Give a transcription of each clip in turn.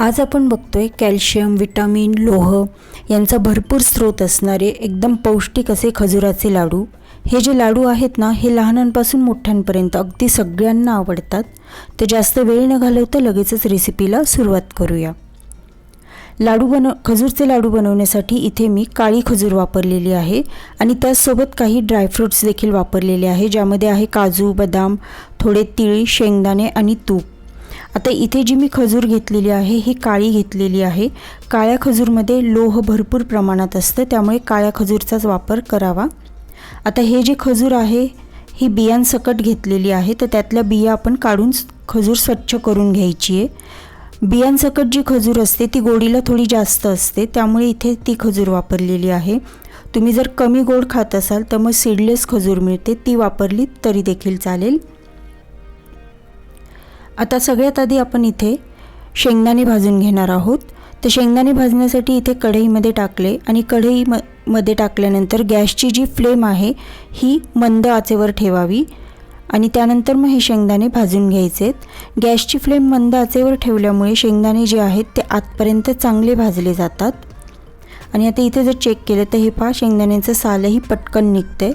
आज आपण बघतोय कॅल्शियम विटामिन लोह यांचा भरपूर स्रोत असणारे एकदम पौष्टिक असे खजुराचे लाडू. हे जे लाडू आहेत ना हे लहानांपासून मोठ्यांपर्यंत अगदी सगळ्यांना आवडतात. तर जास्त वेळ न घालवता लगेचच रेसिपीला सुरुवात करूया. लाडू बनव खजूरचे लाडू बनवण्यासाठी इथे मी काळी खजूर वापरलेली आहे आणि त्याचसोबत काही ड्रायफ्रूट्स देखील वापरलेले आहे ज्यामध्ये आहे काजू बदाम थोडे तिळी शेंगदाणे आणि तूप. आता इथे जी मी खजूर घेतलेली आहे ही काळी घेतलेली आहे. काळ्या खजूरमध्ये लोह भरपूर प्रमाणात असतं त्यामुळे काळ्या खजूरचाच वापर करावा. आता हे जे खजूर आहे ही बियांसकट घेतलेली आहे तर त्यातल्या बिया आपण काढून खजूर स्वच्छ करून घ्यायची आहे. बियांसकट जी खजूर असते ती गोडीला थोडी जास्त असते त्यामुळे इथे ती खजूर वापरलेली आहे. तुम्ही जर कमी गोड खात असाल तर मग सीडलेस खजूर मिळते ती वापरली तरी देखील चालेल. आता सगळ्यात आधी आपण इथे शेंगदाणे भाजून घेणार आहोत. तर शेंगदाणे भाजण्यासाठी इथे कढईमध्ये टाकले आणि कढई म मध्ये टाकल्यानंतर गॅसची जी फ्लेम आहे ही मंद आचेवर ठेवावी. आणि त्यानंतर मग हे शेंगदाणे भाजून घ्यायचेत. गॅसची फ्लेम मंद आचेवर ठेवल्यामुळे शेंगदाणे जे आहेत ते आतपर्यंत चांगले भाजले जातात. आणि आता इथे जर चेक केलं तर हे पहा शेंगदाण्याचं सालही पटकन निघतं आहे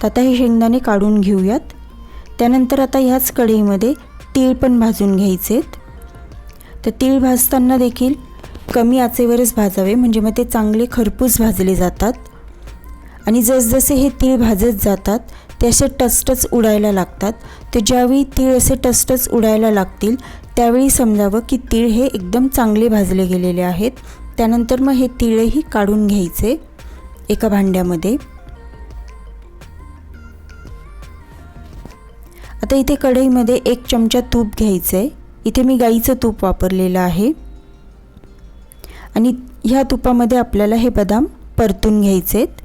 तर आता हे शेंगदाणे काढून घेऊयात. त्यानंतर आता ह्याच कढईमध्ये तीळ पण भाजून घ्यायचेत. तर तीळ भाजताना देखील कमी आचेवरच भाजावे म्हणजे मग ते चांगले खरपूस भाजले जातात. आणि जसजसे हे तीळ भाजत जातात ते असे टचटच उडायला लागतात. तर ज्यावेळी तीळ असे टचटच उडायला लागतील त्यावेळी समजावं की तीळ हे एकदम चांगले भाजले गेलेले आहेत. त्यानंतर मग हे तीळही काढून घ्यायचे एका भांड्यामध्ये. आता इथे कढईमध्ये एक चमचा तूप घ्यायचं आहे इथे मी गाईचं तूप वापरलेलं आहे. आणि ह्या तुपामध्ये आपल्याला हे बदाम परतून घ्यायचे आहेत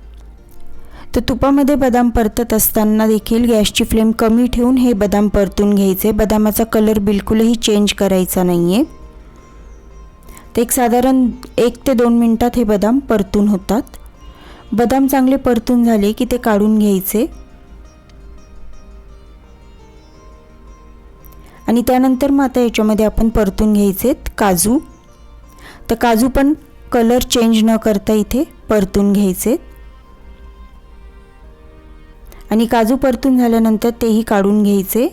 तर तुपामध्ये बदाम परतत असताना देखील गॅसची फ्लेम कमी ठेवून हे बदाम परतून घ्यायचे. बदामाचा कलर बिलकुलही चेंज करायचा नाही आहे तर एक साधारण एक ते दोन मिनटात हे बदाम परतून होतात. बदाम चांगले परतून झाले की ते काढून घ्यायचे. आणि त्यानंतर मग आता याच्यामध्ये आपण परतून घ्यायचे काजू. तर काजू पण कलर चेंज न करता इथे परतून घ्यायचे आणि काजू परतून झाल्यानंतर तेही काढून घ्यायचे.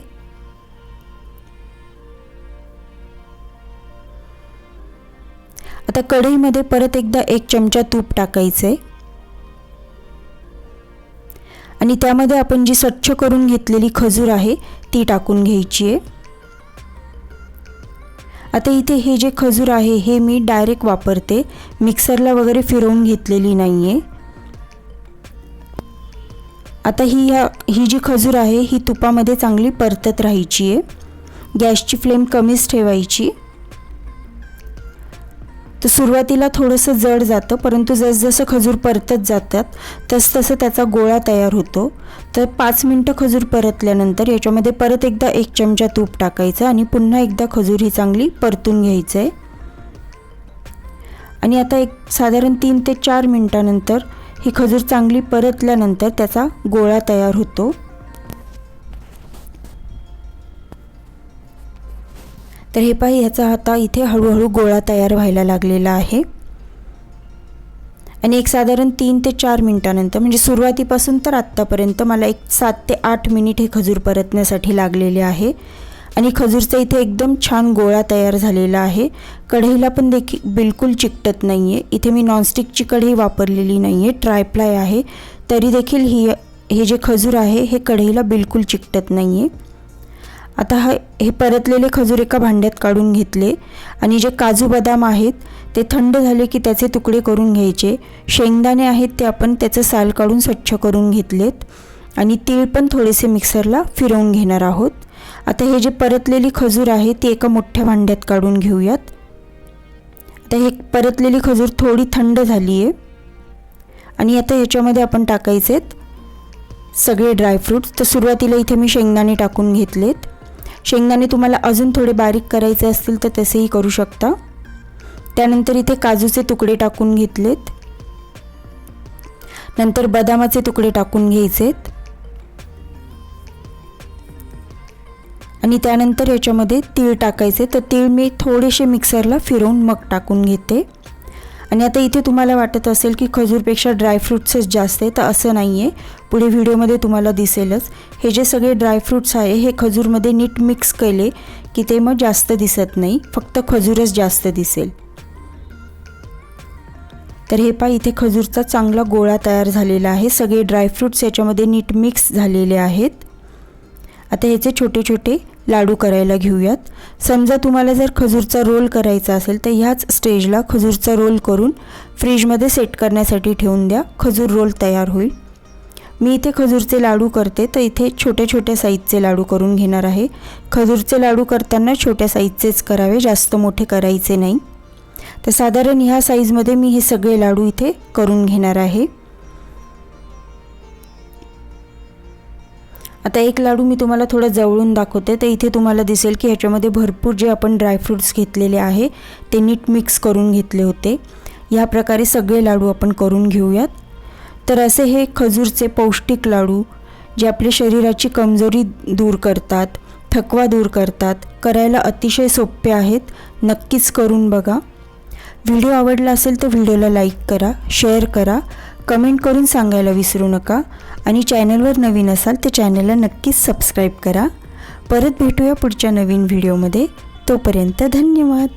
आता कढईमध्ये परत एकदा एक चमचा तूप टाकायचे. आणि त्यामध्ये आपण जी स्वच्छ करून घेतलेली खजूर आहे ती टाकून घ्यायची आहे. आता इथे हे जे खजूर आहे हे मी डायरेक्ट वापरते. मिक्सरला वगैरे फिरवून घेतलेली नाही आहे आता ही ह्या ही जी खजूर आहे ही तुपामध्ये चांगली परतत राहायची आहे गॅसची फ्लेम कमीच ठेवायची. तर सुरुवातीला थोडंसं जड जातं परंतु जसजसं खजूर परतत जातात तसतसं त्याचा गोळा तयार होतो. तर पाच मिनटं खजूर परतल्यानंतर याच्यामध्ये परत एकदा एक चमचा तूप टाकायचं आणि पुन्हा एकदा खजूर ही चांगली परतून घ्यायचं आहे आणि आता एक साधारण तीन ते चार मिनटानंतर ही खजूर चांगली परतल्यानंतर त्याचा गोळा तयार होतो. तर हे पाय ह्याचा आता इथे हळूहळू गोळा तयार व्हायला लागलेला आहे. आणि एक साधारण तीन ते चार मिनटानंतर म्हणजे सुरुवातीपासून तर आत्तापर्यंत मला एक सात ते आठ मिनिट हे खजूर परतण्यासाठी लागलेले आहे. आणि खजूरचा इथे एकदम छान गोळा तयार झालेला आहे. कढईला पण देखील बिलकुल चिकटत नाही आहे इथे मी नॉनस्टिकची कढई वापरलेली नाही आहे ट्रायप्लाय आहे. तरी देखील ही हे जे खजूर आहे हे कढईला बिलकुल चिकटत नाही आहे आता हा हे परतलेले खजूर एका भांड्यात काढून घेतले आणि जे काजू बदाम आहेत ते थंड झाले की त्याचे तुकडे करून घ्यायचे. शेंगदाणे आहेत ते आपण त्याचं साल काढून स्वच्छ करून घेतलेत आणि तीळ पण थोडेसे मिक्सरला फिरवून घेणार आहोत. आता हे जे परतलेली खजूर आहे ती एका मोठ्या भांड्यात काढून घेऊयात. आता हे परतलेली खजूर थोडी थंड झाली आहे आणि आता ह्याच्यामध्ये आपण टाकायचेत सगळे ड्रायफ्रूट्स तर सुरुवातीला इथे मी शेंगदाणे टाकून घेतलेत. शेंगदाणे तुम्हाला अजून थोडे बारीक करायचे असतील तर तसेही करू शकता. त्यानंतर इथे काजूचे तुकडे टाकून घेतलेत. नंतर बदामाचे तुकडे टाकून घ्यायचेत. आणि त्यानंतर याच्यामध्ये तीळ टाकायचे. तर तीळ मी थोडेसे मिक्सरला फिरवून मग टाकून घेते. आणि आता इथे तुम्हाला वाटत असेल की खजूरपेक्षा ड्रायफ्रूट्सच जास्त आहे तर असं नाही आहे पुढे व्हिडिओमध्ये तुम्हाला दिसेलच. हे जे सगळे ड्रायफ्रूट्स आहे हे खजूरमध्ये नीट मिक्स केले की ते मग जास्त दिसत नाही. फक्त खजूरच जास्त दिसेल. तर हे पा इथे खजूरचा चांगला गोळा तयार झालेला आहे. सगळे ड्रायफ्रूट्स याच्यामध्ये नीट मिक्स झालेले आहेत. आता ह्याचे छोटे छोटे लाडू करायला घेऊयात. समजा तुम्हाला जर खजूरचा रोल करायचा असेल तर ह्याच स्टेजला खजूरचा रोल करून फ्रीजमध्ये सेट करण्यासाठी ठेवून द्या. खजूर रोल तयार होईल. मी इथे खजूरचे लाडू करते तर इथे छोट्या छोट्या साईजचे लाडू करून घेणार आहे. खजूरचे लाडू करताना छोट्या साईजचेच करावे जास्त मोठे करायचे नाही. तर साधारण ह्या साईजमध्ये मी हे सगळे लाडू इथे करून घेणार आहे. आता एक लाडू मी तुम्हाला थोडं जवळून दाखवते. तर इथे तुम्हाला दिसेल की ह्याच्यामध्ये भरपूर जे आपण ड्रायफ्रूट्स घेतलेले आहे ते नीट मिक्स करून घेतले होते. ह्या प्रकारे सगळे लाडू आपण करून घेऊयात. तर असे हे खजूरचे पौष्टिक लाडू जे आपल्या शरीराची कमजोरी दूर करतात थकवा दूर करतात करायला अतिशय सोपे आहेत नक्कीच करून बघा. व्हिडिओ आवडला असेल तर व्हिडिओला लाईक करा शेअर करा. कमेंट करून सांगायला विसरू नका आणि चॅनलवर नवीन असाल तर चॅनलला नक्कीच सबस्क्राईब करा. परत भेटूया पुढच्या नवीन व्हिडिओमध्ये. तोपर्यंत धन्यवाद.